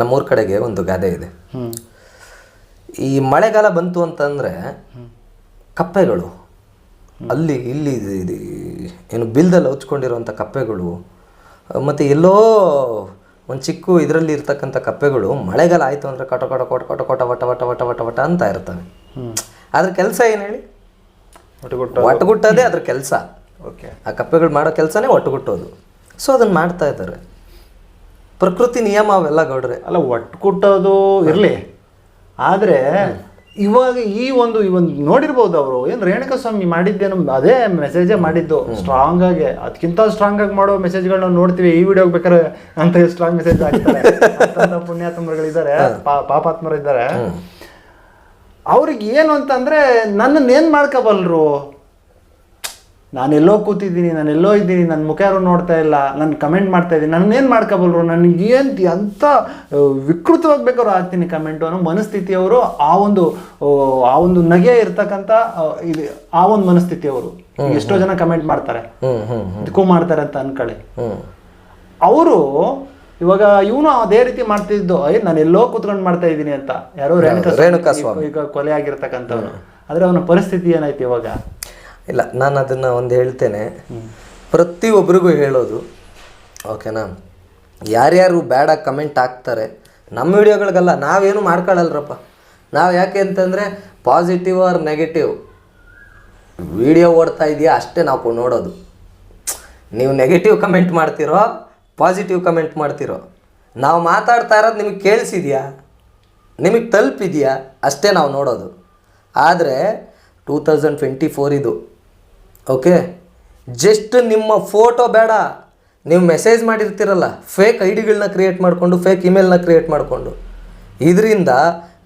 ನಮ್ಮೂರ ಕಡೆಗೆ ಒಂದು ಗಾದೆ ಇದೆ. ಈ ಮಳೆಗಾಲ ಬಂತು ಅಂತಂದರೆ ಕಪ್ಪೆಗಳು ಅಲ್ಲಿ ಇಲ್ಲಿ ಏನು ಬಿಲ್ದಲ್ಲಿ ಹಚ್ಕೊಂಡಿರುವಂಥ ಕಪ್ಪೆಗಳು ಮತ್ತು ಎಲ್ಲೋ ಒಂದು ಚಿಕ್ಕ ಇದರಲ್ಲಿ ಇರ್ತಕ್ಕಂಥ ಕಪ್ಪೆಗಳು ಮಳೆಗಾಲ ಆಯಿತು ಅಂದರೆ ಕಟ ಕಟ ಕೊಟ ಕೊಟ ಕೊಟ ವಟ ವಟ ವಟ ವಟ ವಟ ಅಂತ ಇರ್ತವೆ. ಅದ್ರ ಕೆಲಸ ಏನು ಹೇಳಿ? ಒಟ್ಟುಗುಟ್ಟು ಒಟ್ಟುಗುಟ್ಟೋದೇ ಅದ್ರ ಕೆಲಸ. ಓಕೆ. ಆ ಕಪ್ಪೆಗಳು ಮಾಡೋ ಕೆಲಸನೇ ಒಟ್ಟುಗುಟ್ಟೋದು ಸೊ ಅದನ್ನು ಮಾಡ್ತಾ ಇದ್ದಾರೆ. ಪ್ರಕೃತಿ ನಿಯಮ ಅವೆಲ್ಲ ಗೌಡ್ರೆ. ಅಲ್ಲ ಒಟ್ಟು ಕೊಟ್ಟೋದು ಇರಲಿ. ಆದರೆ ಇವಾಗ ಈ ಒಂದು ಈ ಒಂದು ನೋಡಿರ್ಬೋದು ಅವರು. ಏನು ರೇಣುಕಾ ಸ್ವಾಮಿ ಮಾಡಿದ್ದೇನು ಅದೇ ಮೆಸೇಜೇ ಮಾಡಿದ್ದು. ಸ್ಟ್ರಾಂಗ್ ಆಗಿ ಅದಕ್ಕಿಂತ ಸ್ಟ್ರಾಂಗ್ ಆಗಿ ಮಾಡೋ ಮೆಸೇಜ್ಗಳನ್ನ ನೋಡ್ತೀವಿ. ಈ ವಿಡಿಯೋ ಬೇಕಾದ್ರೆ ಅಂತ ಸ್ಟ್ರಾಂಗ್ ಮೆಸೇಜ್ ಹಾಕ್ತಾರೆ. ಪುಣ್ಯಾತ್ಮರುಗಳಿದ್ದಾರೆ. ಪಾ- ಪಾಪಾತ್ಮರು ಇದ್ದಾರೆ. ಅವ್ರಿಗೆ ಏನು ಅಂತಂದ್ರೆ ನನ್ನನ್ನು ಏನು ಮಾಡ್ಕೋಬಲ್ರು? ನಾನೆಲ್ಲೋ ಕೂತಿದ್ದೀನಿ ನಾನೆಲ್ಲೋ ಇದ್ದೀನಿ ನನ್ನ ಮುಖ ಯಾರು ನೋಡ್ತಾ ಇಲ್ಲ ನನ್ನ ಕಮೆಂಟ್ ಮಾಡ್ತಾ ಇದ್ದೀನಿ ನನ್ನ ಏನು ಮಾಡ್ಕೋಬಲ್ರು ನನಗೆ ಏನು ಅಂತ ವಿಕೃತವಾಗಿ ಬೇಕಾದ್ರು ಆಗ್ತೀನಿ ಕಮೆಂಟು ಅನ್ನೋ ಮನಸ್ಥಿತಿಯವರು ಆ ಒಂದು ಆ, ಒಂದು ನಗೆ ಇರ್ತಕ್ಕಂಥ ಇದು ಆ ಒಂದು ಮನಸ್ಥಿತಿಯವರು. ಎಷ್ಟೋ ಜನ ಕಮೆಂಟ್ ಮಾಡ್ತಾರೆ. ಇದಕ್ಕೂ ಮಾಡ್ತಾರೆ ಅಂತ ಅನ್ಕೊಳ್ಳಿ. ಅವರು ಇವಾಗ ಇವನು ಅದೇ ರೀತಿ ಮಾಡ್ತಿದ್ದು ಅಯ್ಯ ನಾನು ಎಲ್ಲೋ ಕುತ್ಕೊಂಡು ಮಾಡ್ತಾ ಇದ್ದೀನಿ ಅಂತ. ಯಾರೋ ರೇಣುಕಾ ಈಗ ಕೊಲೆ ಆಗಿರ್ತಕ್ಕಂಥವ್ರು. ಆದ್ರೆ ಅವನ ಪರಿಸ್ಥಿತಿ ಏನಾಯ್ತು ಇವಾಗ? ಇಲ್ಲ, ನಾನು ಅದನ್ನು ಒಂದು ಹೇಳ್ತೇನೆ. ಪ್ರತಿಯೊಬ್ಬರಿಗೂ ಹೇಳೋದು, ಓಕೆನಾ? ಯಾರ್ಯಾರು ಬೇಡ ಕಮೆಂಟ್ ಹಾಕ್ತಾರೆ, ನಮ್ಮ ವಿಡಿಯೋಗಳಿಗೆಲ್ಲ, ನಾವೇನು ಮಾಡ್ಕೊಳ್ಳಲ್ರಪ್ಪ ನಾವು ಯಾಕೆ ಅಂತಂದರೆ ಪಾಸಿಟಿವ್ ಆರ್ ನೆಗೆಟಿವ್ ವಿಡಿಯೋ ಓಡ್ತಾ ಇದೆಯಾ ಅಷ್ಟೇ ನಾವು ನೋಡೋದು. ನೀವು ನೆಗೆಟಿವ್ ಕಮೆಂಟ್ ಮಾಡ್ತಿರೋ ಪಾಸಿಟಿವ್ ಕಮೆಂಟ್ ಮಾಡ್ತಿರೋ, ನಾವು ಮಾತಾಡ್ತಾ ಇರೋದು ನಿಮಗೆ ಕೇಳಿಸಿದ್ಯಾ? ನಿಮಗೆ ತಲುಪಿದೆಯಾ? ಅಷ್ಟೇ ನಾವು ನೋಡೋದು. ಆದರೆ ಟೂ ತೌಸಂಡ್ ಟ್ವೆಂಟಿ ಫೋರ್ ಇದು ಓಕೆ ಜಸ್ಟ್ ನಿಮ್ಮ ಫೋಟೋ ಬೇಡ. ನೀವು ಮೆಸೇಜ್ ಮಾಡಿರ್ತೀರಲ್ಲ ಫೇಕ್ ಐ ಡಿಗಳನ್ನ ಕ್ರಿಯೇಟ್ ಮಾಡಿಕೊಂಡು ಫೇಕ್ ಇಮೇಲ್ನ ಕ್ರಿಯೇಟ್ ಮಾಡಿಕೊಂಡು. ಇದರಿಂದ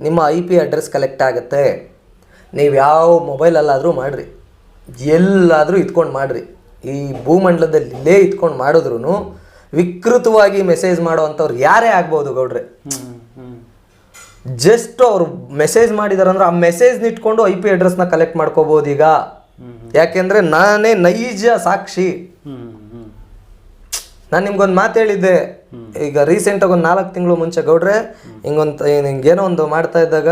ನಿಮ್ಮ ಐ ಪಿ ಅಡ್ರೆಸ್ ಕಲೆಕ್ಟ್ ಆಗುತ್ತೆ. ನೀವು ಯಾವ ಮೊಬೈಲಲ್ಲಾದರೂ ಮಾಡಿರಿ. ಎಲ್ಲಾದರೂ ಇತ್ಕೊಂಡು ಮಾಡಿರಿ. ಈ ಭೂಮಂಡಲದಲ್ಲಿ ಇಲ್ಲೇ ಇತ್ಕೊಂಡು ಮಾಡಿದ್ರು ವಿಕೃತವಾಗಿ ಮೆಸೇಜ್ ಮಾಡೋವಂಥವ್ರು ಯಾರೇ ಆಗ್ಬೋದು ಗೌಡ್ರೆ. ಜಸ್ಟ್ ಅವರು ಮೆಸೇಜ್ ಮಾಡಿದಾರೆ ಅಂದ್ರೆ ಆ ಮೆಸೇಜ್ನ ಇಟ್ಕೊಂಡು ಐ ಪಿ ಅಡ್ರೆಸ್ನ ಕಲೆಕ್ಟ್ ಮಾಡ್ಕೋಬೋದು ಈಗ ಯಾಕೆಂದ್ರೆ ನಾನೇ ನೈಜ ಸಾಕ್ಷಿ. ನಾನು ನಿಮ್ಗೊಂದು ಮಾತು ಹೇಳಿದ್ದೆ. ಈಗ ರೀಸೆಂಟಾಗಿ ಒಂದು ನಾಲ್ಕು ತಿಂಗಳು ಮುಂಚೆ ಗೌಡ್ರೆ ಹಿಂಗೊಂದು ಹಿಂಗೇನೋ ಒಂದು ಮಾಡ್ತಾ ಇದ್ದಾಗ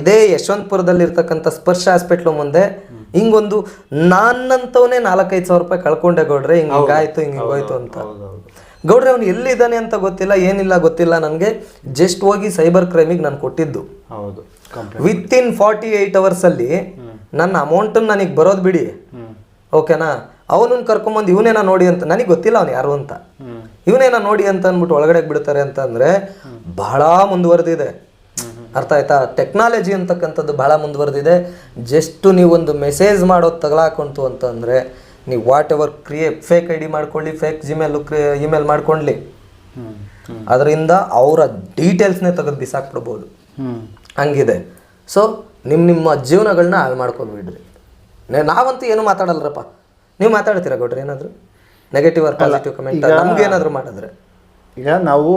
ಇದೇ ಯಶವಂತಪುರದಲ್ಲಿ ಇರ್ತಕ್ಕಂಥ ಸ್ಪರ್ಶ ಹಾಸ್ಪಿಟ್ಲು ಮುಂದೆ ಹಿಂಗೊಂದು ನಾನಂತವನೇ ನಾಲ್ಕೈದು ಸಾವಿರ ರೂಪಾಯಿ ಕಳ್ಕೊಂಡೆ ಗೌಡ್ರೆ ಹಿಂಗೆ ಹಿಂಗಾಯ್ತು ಹಿಂಗೆ ಹಿಂಗೋಯ್ತು ಅಂತ. ಗೌಡ್ರೆ ಅವ್ನು ಎಲ್ಲಿದ್ದಾನೆ ಅಂತ ಗೊತ್ತಿಲ್ಲ ಏನಿಲ್ಲ ಗೊತ್ತಿಲ್ಲ ನನಗೆ ಜಸ್ಟ್ ಹೋಗಿ ಸೈಬರ್ ಕ್ರೈಮಿಗೆ ನಾನು ಕೊಟ್ಟಿದ್ದು. ಹೌದು ವಿತ್ ಇನ್ ಫಾರ್ಟಿ ಏಯ್ಟ್ ಅವರ್ಸಲ್ಲಿ ನನ್ನ ಅಮೌಂಟನ್ನು ನನಗೆ ಬರೋದು ಬಿಡಿ. ಓಕೆನಾ ಅವನನ್ನ ಕರ್ಕೊಂಬಂದು ಇವನೇನ ನೋಡಿ ಅಂತ ನನಗೆ ಗೊತ್ತಿಲ್ಲ ಅವ್ನು ಯಾರು ಅಂತ. ಇವನೇನ ನೋಡಿ ಅಂತ ಅಂದ್ಬಿಟ್ಟು ಒಳಗಡೆ ಬಿಡ್ತಾರೆ ಅಂತಂದರೆ ಬಹಳ ಮುಂದುವರೆದಿದೆ. ಅರ್ಥ ಆಯ್ತಾ? ಟೆಕ್ನಾಲಜಿ ಅಂತಕ್ಕಂಥದ್ದು ಭಾಳ ಮುಂದುವರೆದಿದೆ. ಜಸ್ಟು ನೀವೊಂದು ಮೆಸೇಜ್ ಮಾಡೋದು ತಗಲಾಕೊಂತು ಅಂತಂದರೆ ನೀವು whatever create fake I D ಮಾಡ್ಕೊಳ್ಳಿ ಫೇಕ್ ಜಿಮೇಲ್ ಇಮೇಲ್ ಮಾಡ್ಕೊಳ್ಳಿ. ಅದರಿಂದ ಅವರ ಡೀಟೇಲ್ಸ್ನೇ ತೆಗೆದು ಬಿಸಾಕ್ಬಿಡ್ಬೋದು. ಹಂಗಿದೆ. ಸೊ ನಿಮ್ಮ ನಿಮ್ಮ ಜೀವನಗಳನ್ನ ಹಾಳು ಮಾಡ್ಕೊಂಡ್ಬಿಡ್ರಿ ನೆ- ನಾವಂತೂ ಏನು ಮಾತಾಡಲ್ರಪ್ಪ. ನೀವು ಮಾತಾಡ್ತೀರಾ ಗೌಡ್ರಿ ಏನಾದರೂ? ನೆಗೆಟಿವ್ ಆರ್ ಪಾಸಿಟಿವ್ ಕಮೆಂಟ್ ನಮ್ಗೆ ಏನಾದರೂ ಮಾಡಿದ್ರೆ. ಈಗ ನಾವು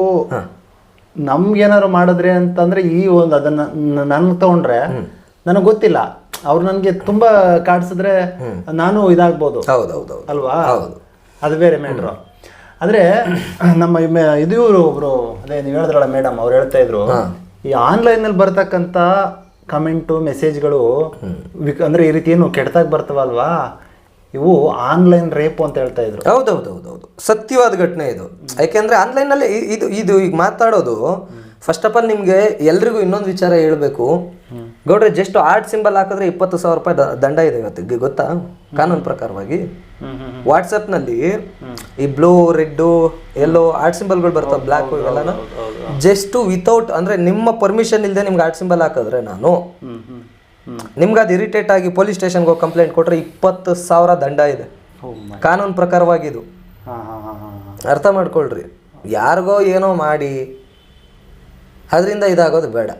ನಮ್ಗೇನಾದ್ರು ಮಾಡಿದ್ರೆ ಅಂತಂದ್ರೆ ಈ ಒಂದು ಅದನ್ನ ನನ್ ತಗೊಂಡ್ರೆ ನನಗೆ ಗೊತ್ತಿಲ್ಲ. ಅವ್ರು ನನಗೆ ತುಂಬಾ ಕಾಡ್ಸಿದ್ರೆ ನಾನು ಇದಾಗ್ಬೋದು. ಹೌದು ಅಲ್ವಾ? ಹೌದು. ಅದು ಬೇರೆ ಮೇಡ್ರು ಆದ್ರೆ ನಮ್ಮ ಇದು ಇವರು ಒಬ್ರು ಅದೇ ನೀವು ಹೇಳಿದ್ರಲ್ಲ ಮೇಡಮ್ ಅವ್ರು ಹೇಳ್ತಾ ಇದ್ರು. ಈ ಆನ್ಲೈನ್ ಅಲ್ಲಿ ಬರ್ತಕ್ಕಂತ ಕಮೆಂಟು ಮೆಸೇಜ್ಗಳು ಅಂದ್ರೆ ಈ ರೀತಿ ಏನು ಕೆಟ್ಟದಾಗ ಬರ್ತವಲ್ವಾ? ಇವು ಆನ್ಲೈನ್ ರೇಪು ಅಂತ ಹೇಳ್ತಾ ಇದ್ರು. ಹೌದು ಹೌದು ಹೌದು ಹೌದು ಸತ್ಯವಾದ ಘಟನೆ ಇದು. ಯಾಕೆಂದ್ರೆ ಆನ್ಲೈನಲ್ಲಿ ಇದು ಇದು ಈಗ ಮಾತಾಡೋದು ಫಸ್ಟ್ ಆಫ್ ಆಲ್ ನಿಮಗೆ ಎಲ್ರಿಗೂ ಇನ್ನೊಂದು ವಿಚಾರ ಹೇಳಬೇಕು. ಗೌಡ್ರೆ ಜಸ್ಟ್ ಆರ್ಟ್ ಸಿಂಬಲ್ ಹಾಕಿದ್ರೆ ಇಪ್ಪತ್ತು ಸಾವಿರ ರೂಪಾಯಿ ದಂಡ ಇದೆ ಇವತ್ತಿಗೆ ಗೊತ್ತಾ? ಕಾನೂನು ಪ್ರಕಾರವಾಗಿ. ವಾಟ್ಸಪ್ನಲ್ಲಿ ಈ ಬ್ಲೂ ರೆಡ್ಡು ಎಲ್ಲೋ ಆರ್ಟ್ ಸಿಂಬಲ್ಗಳು ಬರ್ತವೆ ಬ್ಲ್ಯಾಕು ಇವೆಲ್ಲನೂ. ಜಸ್ಟ್ ವಿತೌಟ್ ಅಂದ್ರೆ ನಿಮ್ಮ ಪರ್ಮಿಷನ್ ಇಲ್ಲದೆ ನಿಮ್ಗೆ ಆಟ್ ಸಿಂಬಲ್ ಹಾಕಿದ್ರೆ ನಾನು ನಿಮ್ಗೆ ಅದು ಇರಿಟೇಟ್ ಆಗಿ ಪೊಲೀಸ್ ಸ್ಟೇಷನ್ಗೆ ಹೋಗಿ ಕಂಪ್ಲೇಂಟ್ ಕೊಟ್ಟರೆ ಇಪ್ಪತ್ತು ಸಾವಿರ ದಂಡ ಇದೆ. ಕಾನೂನು ಪ್ರಕಾರವಾಗಿದು ಅರ್ಥ ಮಾಡ್ಕೊಳ್ರಿ. ಯಾರಿಗೋ ಏನೋ ಮಾಡಿ ಅದರಿಂದ ಇದಾಗೋದು ಬೇಡ.